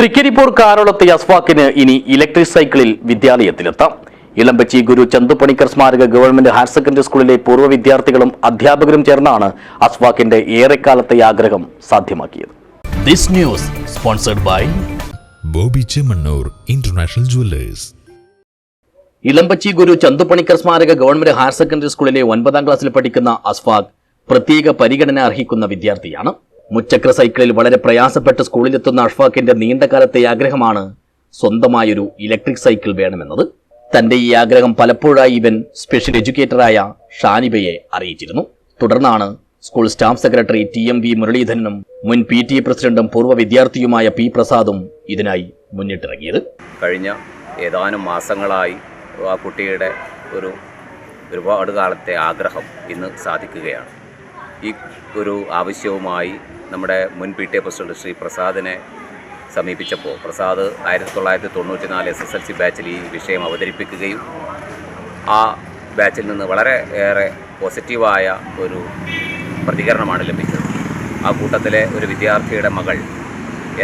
തൃക്കരിപ്പൂർ കാരോളത്തെ അസ്വാക്കിന് ഇനി ഇലക്ട്രിക് സൈക്കിളിൽ വിദ്യാലയത്തിലെത്താം. ഇളമ്പച്ചി ഗുരു ചന്തുപണിക്കർ സ്മാരക ഗവൺമെന്റ് ഹയർ സെക്കൻഡറി സ്കൂളിലെ പൂർവ വിദ്യാർത്ഥികളും അധ്യാപകരും ചേർന്നാണ് അസ്വാക്കിന്റെ ഏറെക്കാലത്തെ ആഗ്രഹം സാധ്യമാക്കിയത്. This news sponsored by Boby Chemmanur international jewellers. Elambachi Guru Chandupanicker സ്മാരക ഗവൺമെന്റ് ഹയർ സെക്കൻഡറി സ്കൂളിലെ ഒൻപതാം ക്ലാസ്സിൽ പഠിക്കുന്ന അസ്വാഖ് പ്രത്യേക പരിഗണന അർഹിക്കുന്ന വിദ്യാർത്ഥിയാണ്. മുച്ചക്ര സൈക്കിളിൽ വളരെ പ്രയാസപ്പെട്ട് സ്കൂളിലെത്തുന്ന അഷ്ഫാഖിന്റെ നീണ്ടകാലത്തെ ആഗ്രഹമാണ് സ്വന്തമായൊരു ഇലക്ട്രിക് സൈക്കിൾ വേണമെന്നത്. തന്റെ ഈ ആഗ്രഹം പലപ്പോഴായി ഇവൻ സ്പെഷ്യൽ എഡ്യൂക്കേറ്ററായ ഷാനിബയെ അറിയിച്ചിരുന്നു. തുടർന്നാണ് school staff secretary T M V മുരളീധരനും മുൻ പി ടി എ പ്രസിഡന്റും പൂർവ വിദ്യാർത്ഥിയുമായ പി പ്രസാദും ഇതിനായി മുന്നിട്ടിറങ്ങിയത്. കഴിഞ്ഞ ഏതാനും മാസങ്ങളായി ആ കുട്ടിയുടെ ഒരു ഒരുപാട് കാലത്തെ ആഗ്രഹം ഇന്ന് സാധിക്കുകയാണ്. ഈ ഒരു ആവശ്യവുമായി നമ്മുടെ മുൻ P T A president Shri പ്രസാദിനെ സമീപിച്ചപ്പോൾ പ്രസാദ് ആയിരത്തി തൊള്ളായിരത്തി തൊണ്ണൂറ്റി നാല് എസ് എസ് എൽ സി ബാച്ചിൽ ഈ വിഷയം അവതരിപ്പിക്കുകയും ആ ബാച്ചിൽ നിന്ന് വളരെ ഏറെ പോസിറ്റീവായ ഒരു പ്രതികരണമാണ് ലഭിച്ചത്. ആ കൂട്ടത്തിലെ ഒരു വിദ്യാർത്ഥിയുടെ മകൾ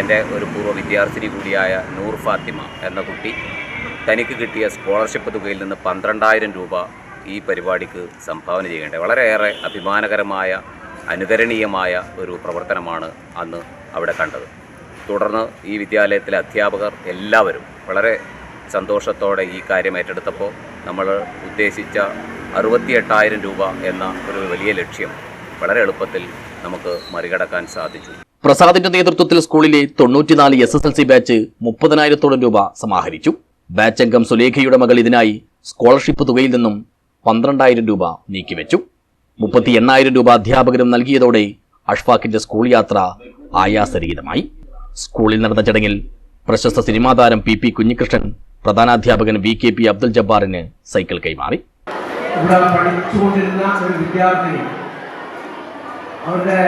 എന്റെ ഒരു പൂർവ വിദ്യാർത്ഥിനി കൂടിയായ നൂർ ഫാത്തിമ എന്ന കുട്ടി തനിക്ക് കിട്ടിയ സ്കോളർഷിപ്പ് തുകയിൽ നിന്ന് പന്ത്രണ്ടായിരം രൂപ ഈ പരിപാടിക്ക് സംഭാവന ചെയ്യേണ്ടത് വളരെയേറെ അഭിമാനകരമായ അനുകരണീയമായ ഒരു പ്രവർത്തനമാണ് അന്ന് അവിടെ കണ്ടത്. തുടർന്ന് ഈ വിദ്യാലയത്തിലെ അധ്യാപകർ എല്ലാവരും വളരെ സന്തോഷത്തോടെ ഈ കാര്യം ഏറ്റെടുത്തപ്പോൾ നമ്മൾ ഉദ്ദേശിച്ച അറുപത്തിയെട്ടായിരം രൂപ എന്ന ഒരു വലിയ ലക്ഷ്യം വളരെ എളുപ്പത്തിൽ നമുക്ക് മറികടക്കാൻ സാധിച്ചു. പ്രസാദിന്റെ നേതൃത്വത്തിൽ സ്കൂളിലെ തൊണ്ണൂറ്റിനാല് S S L C batch മുപ്പതിനായിരത്തോളം രൂപ സമാഹരിച്ചു. ബാച്ച് അംഗം സുലേഖയുടെ മകൾ ഇതിനായി സ്കോളർഷിപ്പ് തുകയിൽ നിന്നും പന്ത്രണ്ടായിരം രൂപ നീക്കിവെച്ചു. മുപ്പത്തി എണ്ണായിരം രൂപ അധ്യാപകരും നൽകിയതോടെ അഷ്ഫാഖിന്റെ സ്കൂൾ യാത്ര ആയാസരഹിതമായി. സ്കൂളിൽ നടന്ന ചടങ്ങിൽ പ്രശസ്ത സിനിമാ താരം പി പി കുഞ്ഞികൃഷ്ണൻ പ്രധാനാധ്യാപകൻ വി കെ പി അബ്ദുൽ ജബ്ബാറിന് സൈക്കിൾ കൈമാറി. ഇവിടെ പഠിച്ചുകൊണ്ടിരുന്ന ഒരു വിദ്യാർത്ഥിനി അവരുടെ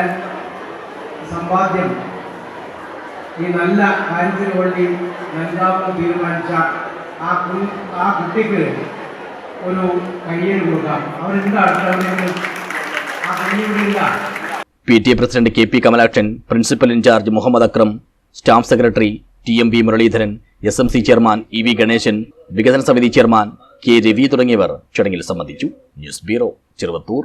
ഈ നല്ല കാര്യത്തിന് വേണ്ടി നൽകാമെന്ന് തീരുമാനിച്ച ആ ആ കുട്ടിക്ക് ഒരു കയ്യിൽ കൊടുക്കാം. അവരെന്താണ് P T president K P Kamalakshan principal in charge Muhammad Akram staff secretary T M V Muraleedharan S M C chairman E V Ganesan വികസന സമിതി ചെയർമാൻ കെ രവി തുടങ്ങിയവർ ചടങ്ങിൽ സംബന്ധിച്ചു. News bureau Cheruvathur.